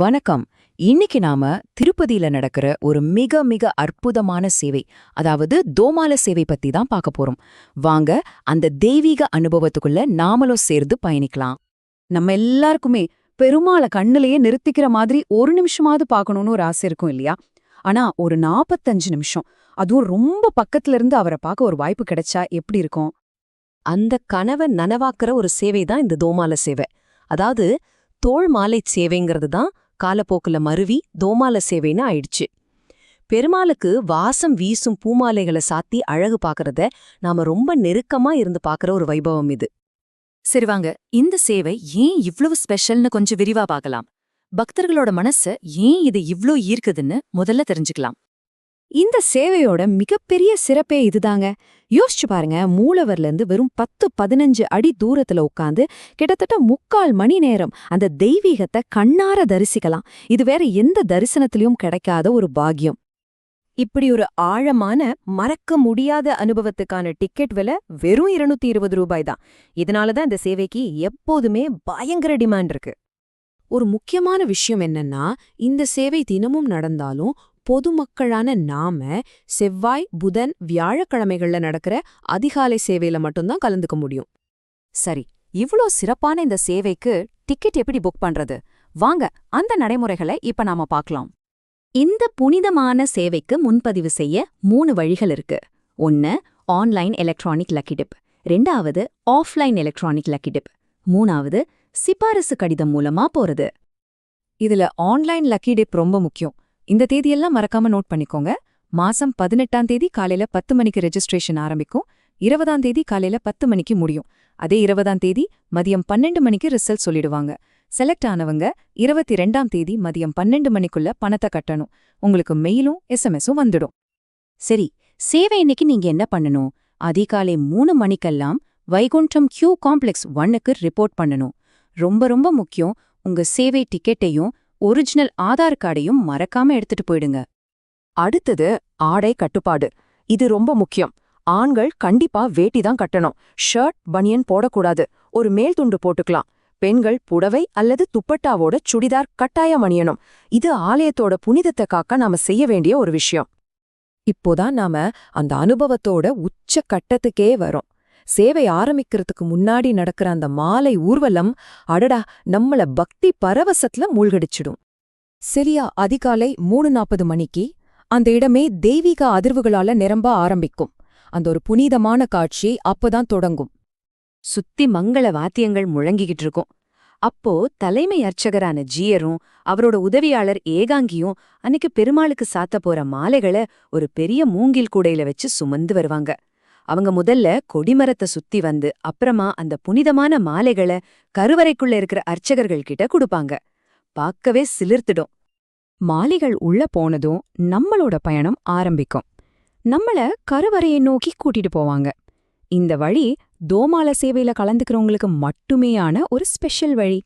வணக்கம். இன்னைக்கு நாம திருப்பதியில நடக்கிற ஒரு மிக மிக அற்புதமான சேவை அதாவது தோமால சேவை பத்தி தான் பார்க்க போறோம். வாங்க அந்த தெய்வீக அனுபவத்துக்குள்ள நாமளும் சேர்ந்து பயணிக்கலாம். நம்ம எல்லாருக்குமே பெருமாளை கண்ணுலயே நிறுத்திக்கிற மாதிரி ஒரு நிமிஷமாவது பார்க்கணும்னு ஒரு ஆசை இருக்கும் இல்லையா? ஆனா ஒரு நாப்பத்தஞ்சு நிமிஷம் அதுவும் ரொம்ப பக்கத்துல இருந்து அவரை பார்க்க ஒரு வாய்ப்பு கிடைச்சா எப்படி இருக்கும்? அந்த கனவை நனவாக்குற ஒரு சேவை தான் இந்த தோமால சேவை. அதாவது தோள் மாலை சேவைங்கிறது தான் காலப்போக்குல மருவி தோமால சேவைன்னு ஆயிடுச்சு. பெருமாளுக்கு வாசம் வீசும் பூமாலைகளை சாத்தி அழகு பார்க்கறத நாம ரொம்ப நெருக்கமா இருந்து பார்க்கற ஒரு வைபவம் இது. சரி வாங்க இந்த சேவை ஏன் இவ்வளவு ஸ்பெஷல்னு கொஞ்சம் விரிவா பார்க்கலாம் பக்தர்களோட மனச ஏன் இது இவ்ளோ ஈர்க்குதுன்னு முதல்ல தெரிஞ்சுக்கலாம். இந்த சேவையோட மிகப்பெரிய சிறப்பே இதுதாங்க. யோசிச்சு பாருங்க மூலவர்ல இருந்து வெறும் பத்து பதினஞ்சு அடி தூரத்துல உட்காந்து கிட்டத்தட்ட முக்கால் மணி நேரம் அந்த தெய்வீகத்தை கண்ணார தரிசிக்கலாம். இது வேற எந்த தரிசனத்திலையும் கிடைக்காத ஒரு பாக்கியம். இப்படி ஒரு ஆழமான மறக்க முடியாத அனுபவத்துக்கான டிக்கெட் விலை வெறும் இருநூத்தி இருபது ரூபாய் தான். இதனாலதான் இந்த சேவைக்கு எப்போதுமே பயங்கர டிமாண்ட் இருக்கு. ஒரு முக்கியமான விஷயம் என்னன்னா இந்த சேவை தினமும் நடந்தாலும் பொதுமக்களான நாம செவ்வாய் புதன் வியாழக்கிழமைகள்ல நடக்கிற அதிகாலை சேவையில மட்டும்தான் கலந்துக்க முடியும். சரி இவ்ளோ சிறப்பான இந்த சேவைக்கு டிக்கெட் எப்படி புக் பண்றது? வாங்க அந்த நடைமுறைகளை இப்ப நாம பார்க்கலாம். இந்த புனிதமான சேவைக்கு முன்பதிவு செய்ய மூணு வழிகள் இருக்கு. ஒன்னு ஆன்லைன் எலக்ட்ரானிக் லக்கிடிப் ரெண்டாவது ஆஃப்லைன் எலக்ட்ரானிக் லக்கிடிப் மூணாவது சிபாரிசு கடிதம் மூலமா போறது. இதுல ஆன்லைன் லக்கிடிப் ரொம்ப முக்கியம். இந்த தேதியெல்லாம் மறக்காம நோட் பண்ணிக்கோங்க. மாசம் பதினெட்டாம் தேதி காலையில பத்து மணிக்கு ரெஜிஸ்ட்ரேஷன் ஆரம்பிக்கும். இருபதாம் தேதி காலையில பத்து மணிக்கு முடியும். அதே இருபதாம் தேதி மதியம் பன்னெண்டு மணிக்கு ரிசல்ட் சொல்லிடுவாங்க. செலக்ட் ஆனவங்க இருபத்தி ரெண்டாம் தேதி மதியம் பன்னெண்டு மணிக்குள்ள பணத்தை கட்டணும். உங்களுக்கு மெயிலும் எஸ்எம்எஸும் வந்துடும். சரி சேவை இன்னைக்கு நீங்க என்ன பண்ணணும்? அதிகாலை மூணு மணிக்கெல்லாம் வைகுண்டம் கியூ காம்ப்ளெக்ஸ் ஒன்னுக்கு ரிப்போர்ட் பண்ணணும். ரொம்ப ரொம்ப முக்கியம். உங்க சேவை டிக்கெட்டையும் ஒரிஜினல் ஆதார் கார்டையும் மறக்காம எடுத்துட்டு போயிடுங்க. அடுத்தது ஆடை கட்டுப்பாடு. இது ரொம்ப முக்கியம். ஆண்கள் கண்டிப்பா வேட்டி தான் கட்டணும். ஷர்ட் பனியன் போடக்கூடாது. ஒரு மேல் துண்டு போட்டுக்கலாம். பெண்கள் புடவை அல்லது துப்பட்டாவோட சுடிதார் கட்டாயம் அணியணும். இது ஆலயத்தோட புனிதத்தை காக்க நாம செய்ய வேண்டிய ஒரு விஷயம். இப்போதான் நாம அந்த அனுபவத்தோட உச்ச கட்டத்துக்கே வரோம். சேவை ஆரம்பிக்கிறதுக்கு முன்னாடி நடக்கிற அந்த மாலை ஊர்வலம் அடடா நம்மள பக்தி பரவசத்துல மூழ்கடிச்சிடும். சரியா அதிகாலை மூணு நாற்பது மணிக்கு அந்த இடமே தெய்வீக அதிர்வுகளால நிரம்ப ஆரம்பிக்கும். அந்த ஒரு புனிதமான காட்சி அப்பதான் தொடங்கும். சுத்தி மங்கள வாத்தியங்கள் முழங்கிக்கிட்டு இருக்கும். அப்போ தலைமை அர்ச்சகரான ஜீயரும் அவரோட உதவியாளர் ஏகாங்கியும் அன்னைக்கு பெருமாளுக்கு சாத்த போற மாலைகளை ஒரு பெரிய மூங்கில் கூடையில வச்சு சுமந்து வருவாங்க. அவங்க முதல்ல கொடிமரத்தை சுத்தி வந்து அப்புறமா அந்த புனிதமான மாலைகளை கருவறைக்குள்ள இருக்கிற அர்ச்சகர்கள் கிட்ட கொடுப்பாங்க. பார்க்கவே சிலிர்த்துடும். மாலைகள் உள்ள போனதும் நம்மளோட பயணம் ஆரம்பிக்கும். நம்மள கருவறையை நோக்கி கூட்டிட்டு போவாங்க. இந்த வழி தோமால சேவையில கலந்துக்கிறவங்களுக்கு மட்டுமேயான ஒரு ஸ்பெஷல் வழி.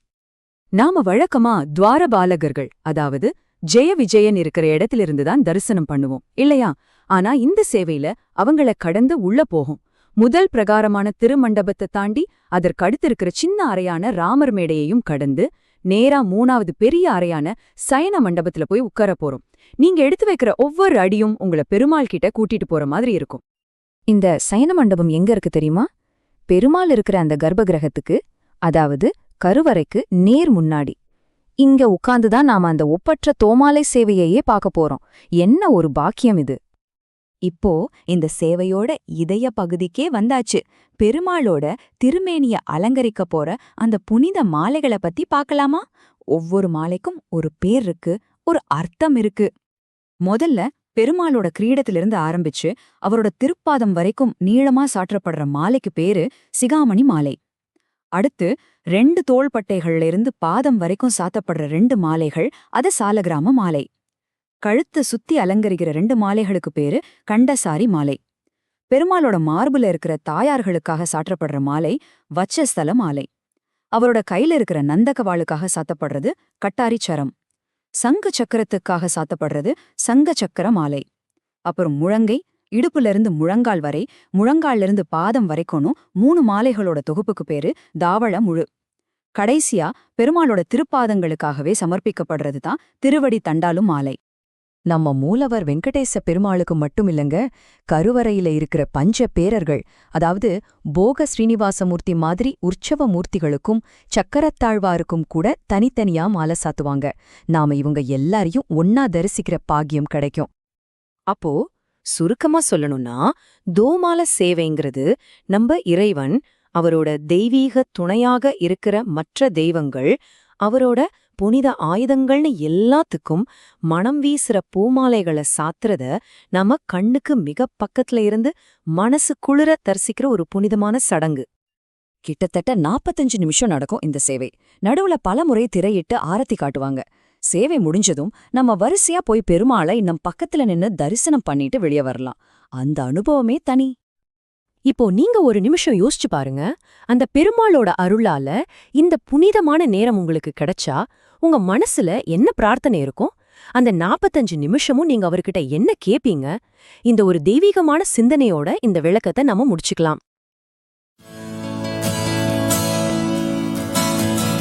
நாம வழக்கமா துவாரபாலகர்கள் அதாவது ஜெய விஜயன் இருக்கிற இடத்திலிருந்து தான் தரிசனம் பண்ணுவோம் இல்லையா? ஆனா இந்த சேவையில அவங்கள கடந்து உள்ள போகும். முதல் பிரகாரமான திருமண்டபத்தை தாண்டி அதற்கடுத்து இருக்கிற சின்ன அறையான ராமர் மேடையையும் கடந்து நேரா மூணாவது பெரிய அறையான சயன மண்டபத்துல போய் உட்கார போறோம். நீங்க எடுத்து வைக்கிற ஒவ்வொரு அடியும் உங்களை பெருமாள் கிட்ட கூட்டிட்டு போற மாதிரி இருக்கும். இந்த சயன மண்டபம் எங்க இருக்கு தெரியுமா? பெருமாள் இருக்கிற அந்த கர்ப்பகிரகத்துக்கு அதாவது கருவறைக்கு நேர் முன்னாடி. இங்க உட்கார்ந்துதான் நாம அந்த ஒப்பற்ற தோமாலை சேவையையே பார்க்க போறோம். என்ன ஒரு பாக்கியம் இது. இப்போ இந்த சேவையோட இதய பகுதிக்கே வந்தாச்சு. பெருமாளோட திருமேனிய அலங்கரிக்க போற அந்த புனித மாலைகளை பத்தி பார்க்கலாமா? ஒவ்வொரு மாலைக்கும் ஒரு பேர் இருக்கு ஒரு அர்த்தம் இருக்கு. முதல்ல பெருமாளோட கிரீடத்திலிருந்து ஆரம்பிச்சு அவரோட திருப்பாதம் வரைக்கும் நீளமா சாற்றப்படுற மாலைக்கு பேரு சிகாமணி மாலை. அடுத்து ரெண்டு தோள்பட்டைகள்ல இருந்து பாதம் வரைக்கும் சாத்தப்படுற ரெண்டு மாலைகள் அது சாலகிராம மாலை. கழுத்தை சுத்தி அலங்கரிக்கிற ரெண்டு மாலைகளுக்கு பேரு கண்டசாரி மாலை. பெருமாளோட மார்புல இருக்கிற தாயார்களுக்காக சாற்றப்படுற மாலை வச்சஸ்தல மாலை. அவரோட கையில இருக்கிற நந்தகவாளுக்காக சாத்தப்படுறது கட்டாரி சரம். சங்கு சக்கரத்துக்காக சாத்தப்படுறது சங்க சக்கர மாலை. அப்புறம் முழங்கை இடுப்புல இருந்து முழங்கால் வரை முழங்கால்ல இருந்து பாதம் வரைக்கணும் மூணு மாலைகளோட தொகுப்புக்கு பேரு தாவள முழு. கடைசியா பெருமாளோட திருப்பாதங்களுக்காகவே சமர்ப்பிக்கப்படுறது தான் திருவடி தண்டாலும் மாலை. நம்ம மூலவர் வெங்கடேச பெருமாளுக்கு மட்டும் இல்லங்க கருவறையில இருக்கிற பஞ்ச பேரர்கள் அதாவது போக ஸ்ரீனிவாசமூர்த்தி மாதிரி உற்சவ மூர்த்திகளுக்கும் சக்கரத்தாழ்வாருக்கும் கூட தனித்தனியா மாலை சாத்துவாங்க. நாம இவங்க எல்லாரையும் ஒன்னா தரிசிக்கிற பாக்கியம் கிடைக்கும். அப்போ சுருக்கமா சொல்லணும்னா தோமால சேவைங்கிறது நம்ம இறைவன் அவரோட தெய்வீக துணையாக இருக்கிற மற்ற தெய்வங்கள் அவரோட புனித ஆயுதங்கள்னு எல்லாத்துக்கும் மனம் வீசுற பூமாலைகளை சாத்துறத நம்ம கண்ணுக்கு மிக பக்கத்துல இருந்து மனசு குளிர தரிசிக்கிற ஒரு புனிதமான சடங்கு. கிட்டத்தட்ட 45 நிமிஷம் நடக்கும் இந்த சேவை. நடுவுல பலமுறை திரையிட்டு ஆரத்தி காட்டுவாங்க. சேவை முடிஞ்சதும் நம்ம வரிசையா போய் பெருமாளை நம் பக்கத்துல நின்னு தரிசனம் பண்ணிட்டு வெளியே வரலாம். அந்த அனுபவமே தனி. இப்போ நீங்க ஒரு நிமிஷம் யோசிச்சு பாருங்க. அந்த பெருமாளோட அருளால இந்த புனிதமான நேரம் உங்களுக்கு கிடைச்சா உங்க மனசுல என்ன பிரார்த்தனை இருக்கும் அந்த 45 நிமிஷமும் நீங்க அவர்கிட்ட என்ன கேப்பீங்க இந்த ஒரு தெய்வீகமான சிந்தனையோட இந்த விளக்கத்தை நம்ம முடிச்சுக்கலாம்.